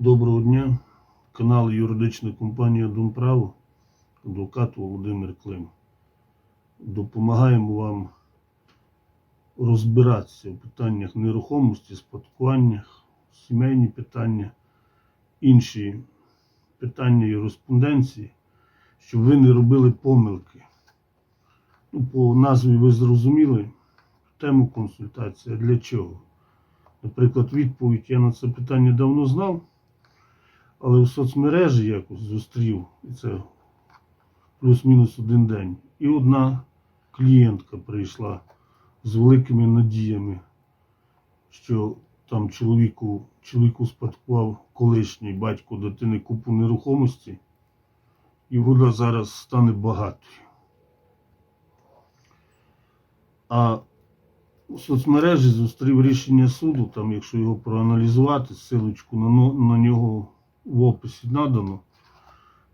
Доброго дня. Канал юридична компанія Домправо, адвокат Володимир Клим. Допомагаємо вам розбиратися в питаннях нерухомості, спадкуваннях, сімейні питання, інші питання юриспруденції, щоб ви не робили помилки. Ну, по назві ви зрозуміли тему консультації. Для чого? Наприклад, відповідь я на це питання давно знав, але в соцмережі якось зустрів, і це плюс-мінус один день. І одна клієнтка прийшла з великими надіями, що там чоловіку, чоловіку спадкував колишній батько дитини купу нерухомості, і вона зараз стане багатою. А у соцмережі зустрів рішення суду, там, якщо його проаналізувати, силочку на, на нього в описі надано,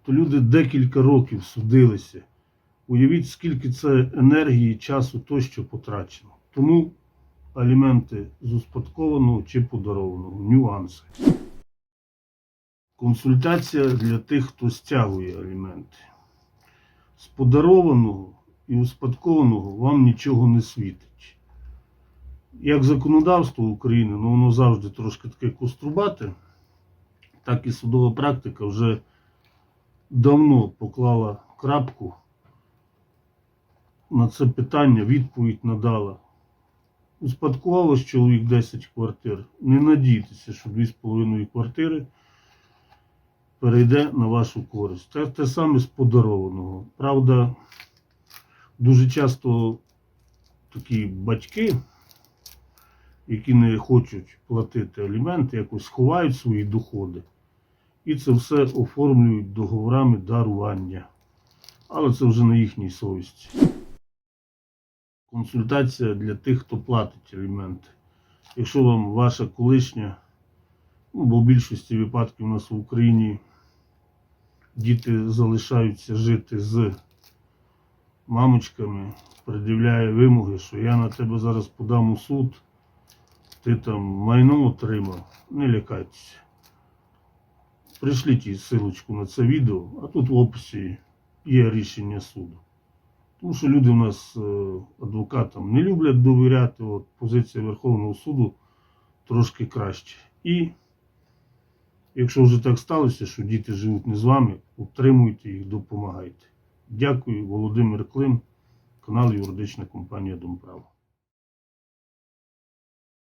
то люди декілька років судилися. Уявіть, скільки це енергії, часу тощо потрачено. Тому аліменти з успадкованого чи подарованого, нюанси. Консультація для тих, хто стягує аліменти. З подарованого і успадкованого вам нічого не світить як законодавство України, ну воно завжди трошки таке кострубате, так і судова практика вже давно поклала крапку на це питання, відповідь надала. Успадкувалось чоловік 10 квартир. Не надійтеся, що 2,5 квартири перейде на вашу користь. Це те саме з подарованого. Правда, дуже часто такі батьки які не хочуть платити аліменти, якось ховають свої доходи. І це все оформлюють договорами дарування. Але це вже на їхній совісті. Консультація для тих, хто платить аліменти. Якщо вам ваша колишня, ну, бо в більшості випадків у нас в Україні діти залишаються жити з мамочками, пред'являє вимоги, що я на тебе зараз подам у суд ти там майно отримав, не лякайтеся. Пришліть ссылочку на це відео, а тут в описі є рішення суду. Тому що люди в нас е, адвокатам не люблять довіряти, от позиція Верховного суду трошки краще. І якщо вже так сталося, що діти живуть не з вами, утримуйте їх, допомагайте. Дякую, Володимир Клим, канал Юридична компанія Домправо.